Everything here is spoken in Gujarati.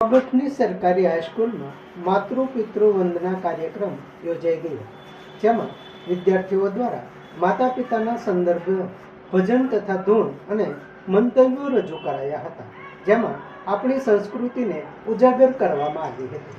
નવાગઢની સરકારી હાઈસ્કૂલમાં માતૃ પિતૃ વંદના કાર્યક્રમ યોજાઈ ગયો, જેમાં વિદ્યાર્થીઓ દ્વારા માતા પિતાના સંદર્ભે ભજન તથા ધૂન અને મંતવ્યો રજૂ કરાયા હતા, જેમાં આપણી સંસ્કૃતિને ઉજાગર કરવામાં આવી હતી.